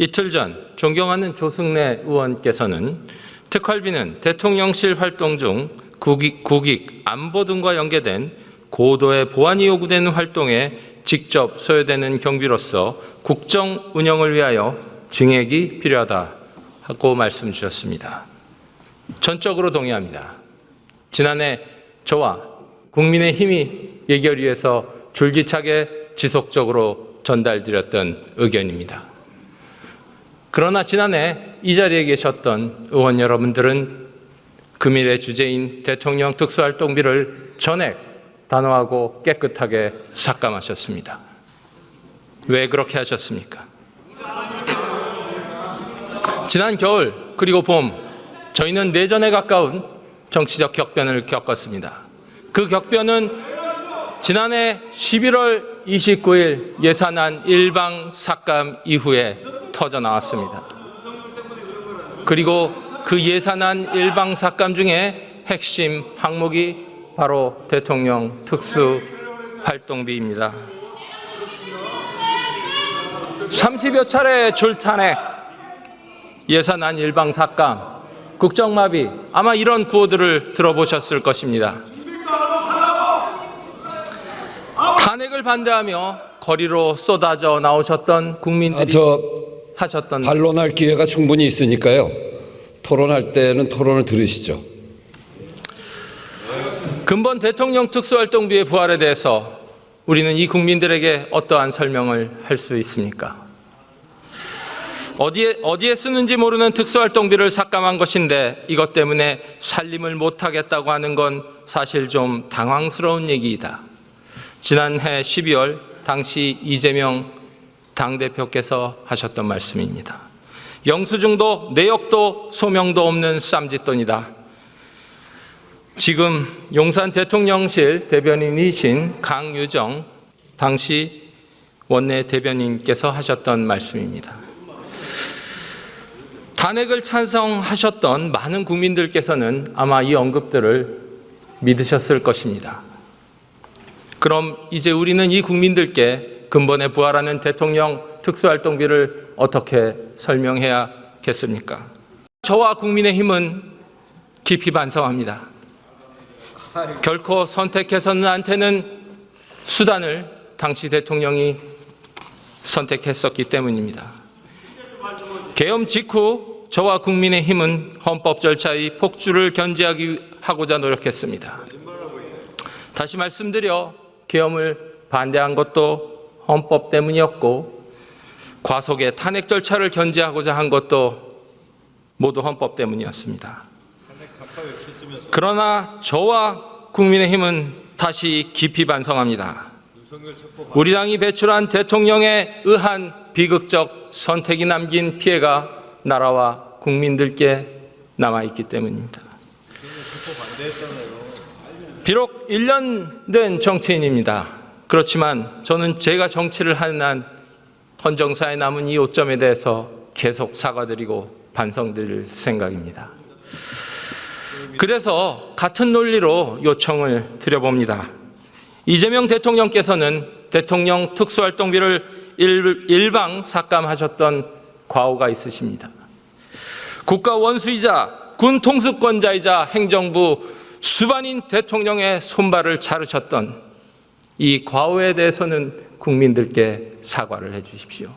이틀 전 존경하는 조승래 의원께서는 특활비는 대통령실 활동 중 국익, 국익, 안보 등과 연계된 고도의 보안이 요구되는 활동에 직접 소요되는 경비로서 국정 운영을 위하여 증액이 필요하다고 말씀 주셨습니다. 전적으로 동의합니다. 지난해 저와 국민의 힘이 예결위에서 줄기차게 지속적으로 전달드렸던 의견입니다. 그러나 지난해 이 자리에 계셨던 의원 여러분들은 금일의 주제인 대통령 특수활동비를 전액 단호하고 깨끗하게 삭감하셨습니다. 왜 그렇게 하셨습니까? 지난 겨울 그리고 봄 저희는 내전에 가까운 정치적 격변을 겪었습니다. 그 격변은 지난해 11월 29일 예산안 일방 삭감 이후에 터져 나왔습니다. 그리고 그 예산안 일방 삭감 중에 핵심 항목이 바로 대통령 특수 활동비입니다. 30여 차례 줄탄핵, 예산안 일방 삭감, 국정마비 아마 이런 구호들을 들어보셨을 것입니다. 탄핵을 반대하며 거리로 쏟아져 나오셨던 아, 국민들이 저 하셨던 반론할 기회가 충분히 있으니까요. 토론할 때는 토론을 들으시죠. 근본 대통령 특수활동비의 부활에 대해서 우리는 이 국민들에게 어떠한 설명을 할 수 있습니까? 어디에, 어디에 쓰는지 모르는 특수활동비를 삭감한 것인데 이것 때문에 살림을 못하겠다고 하는 건 사실 좀 당황스러운 얘기이다. 지난해 12월 당시 이재명 당대표께서 하셨던 말씀입니다. 영수증도 내역도 소명도 없는 쌈짓돈이다. 지금 용산 대통령실 대변인이신 강유정 당시 원내 대변인께서 하셨던 말씀입니다. 탄핵을 찬성하셨던 많은 국민들께서는 아마 이 언급들을 믿으셨을 것입니다. 그럼 이제 우리는 이 국민들께 근본에 부활하는 대통령 특수활동비를 어떻게 설명해야겠습니까? 저와 국민의힘은 깊이 반성합니다. 결코 선택해서는 안 되는 수단을 당시 대통령이 선택했었기 때문입니다. 계엄 직후 저와 국민의힘은 헌법 절차의 폭주를 견제하기 하고자 노력했습니다. 다시 말씀드려 계엄을 반대한 것도 헌법 때문이었고 과속의 탄핵 절차를 견제하고자 한 것도 모두 헌법 때문이었습니다. 그러나 저와 국민의힘은 다시 깊이 반성합니다. 우리 당이 배출한 대통령에 의한 비극적 선택이 남긴 피해가 나라와 국민들께 남아있기 때문입니다. 비록 1년 된 정치인입니다. 그렇지만 저는 제가 정치를 하는 한 헌정사에 남은 이 오점에 대해서 계속 사과드리고 반성드릴 생각입니다. 그래서 같은 논리로 요청을 드려봅니다. 이재명 대통령께서는 대통령 특수활동비를 일, 일방 삭감하셨던 과오가 있으십니다. 국가 원수이자 군 통수권자이자 행정부 수반인 대통령의 손발을 자르셨던 이 과오에 대해서는 국민들께 사과를 해 주십시오.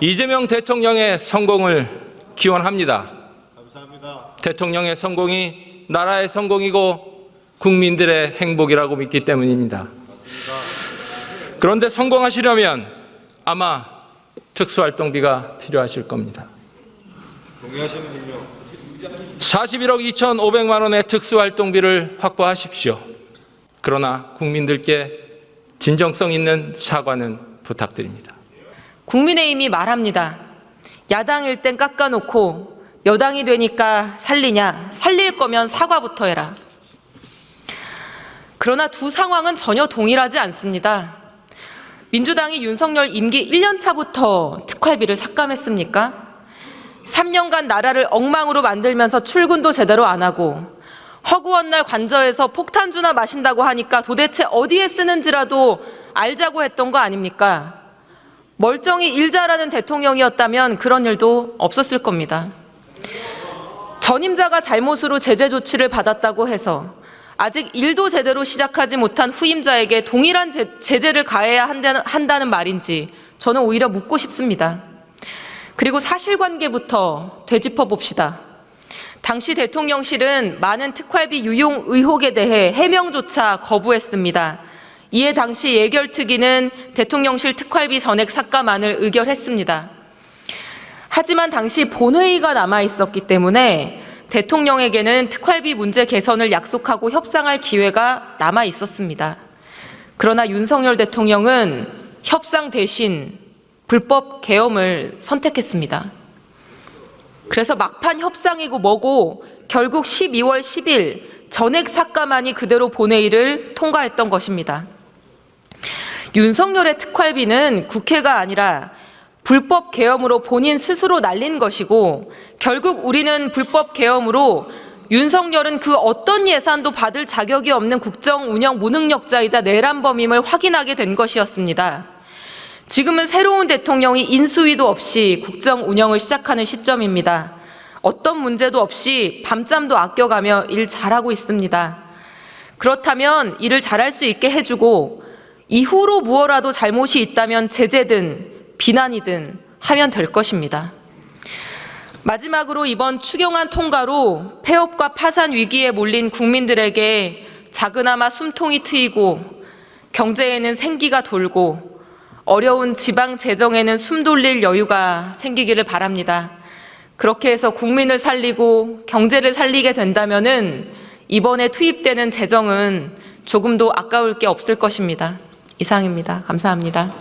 이재명 대통령의 성공을 기원합니다. 대통령의 성공이 나라의 성공이고 국민들의 행복이라고 믿기 때문입니다. 그런데 성공하시려면 아마 특수활동비가 필요하실 겁니다. 41억 2,500만 원의 특수활동비를 확보하십시오. 그러나 국민들께 진정성 있는 사과는 부탁드립니다. 국민의힘이 말합니다. 야당일 땐 깎아놓고 여당이 되니까 살리냐? 살릴 거면 사과부터 해라. 그러나 두 상황은 전혀 동일하지 않습니다. 민주당이 윤석열 임기 1년 차부터 특활비를 삭감했습니까? 3년간 나라를 엉망으로 만들면서 출근도 제대로 안 하고 허구한 날 관저에서 폭탄주나 마신다고 하니까 도대체 어디에 쓰는지라도 알자고 했던 거 아닙니까? 멀쩡히 일 잘하는 대통령이었다면 그런 일도 없었을 겁니다. 전임자가 잘못으로 제재 조치를 받았다고 해서 아직 일도 제대로 시작하지 못한 후임자에게 동일한 제, 제재를 가해야 한다는 말인지 저는 오히려 묻고 싶습니다. 그리고 사실관계부터 되짚어 봅시다. 당시 대통령실은 많은 특활비 유용 의혹에 대해 해명조차 거부했습니다. 이에 당시 예결특위는 대통령실 특활비 전액 삭감안을 의결했습니다. 하지만 당시 본회의가 남아 있었기 때문에 대통령에게는 특활비 문제 개선을 약속하고 협상할 기회가 남아 있었습니다. 그러나 윤석열 대통령은 협상 대신 불법 계엄을 선택했습니다. 그래서 막판 협상이고 뭐고 결국 12월 10일 전액 삭감안이 그대로 본회의를 통과했던 것입니다. 윤석열의 특활비는 국회가 아니라 불법 계엄으로 본인 스스로 날린 것이고 결국 우리는 불법 계엄으로 윤석열은 그 어떤 예산도 받을 자격이 없는 국정 운영 무능력자이자 내란범임을 확인하게 된 것이었습니다. 지금은 새로운 대통령이 인수위도 없이 국정 운영을 시작하는 시점입니다. 어떤 문제도 없이 밤잠도 아껴가며 일 잘하고 있습니다. 그렇다면 일을 잘할 수 있게 해주고 이후로 무엇라도 잘못이 있다면 제재든 비난이든 하면 될 것입니다. 마지막으로 이번 추경안 통과로 폐업과 파산 위기에 몰린 국민들에게 작은아마 숨통이 트이고 경제에는 생기가 돌고 어려운 지방 재정에는 숨 돌릴 여유가 생기기를 바랍니다. 그렇게 해서 국민을 살리고 경제를 살리게 된다면은 이번에 투입되는 재정은 조금도 아까울 게 없을 것입니다. 이상입니다. 감사합니다.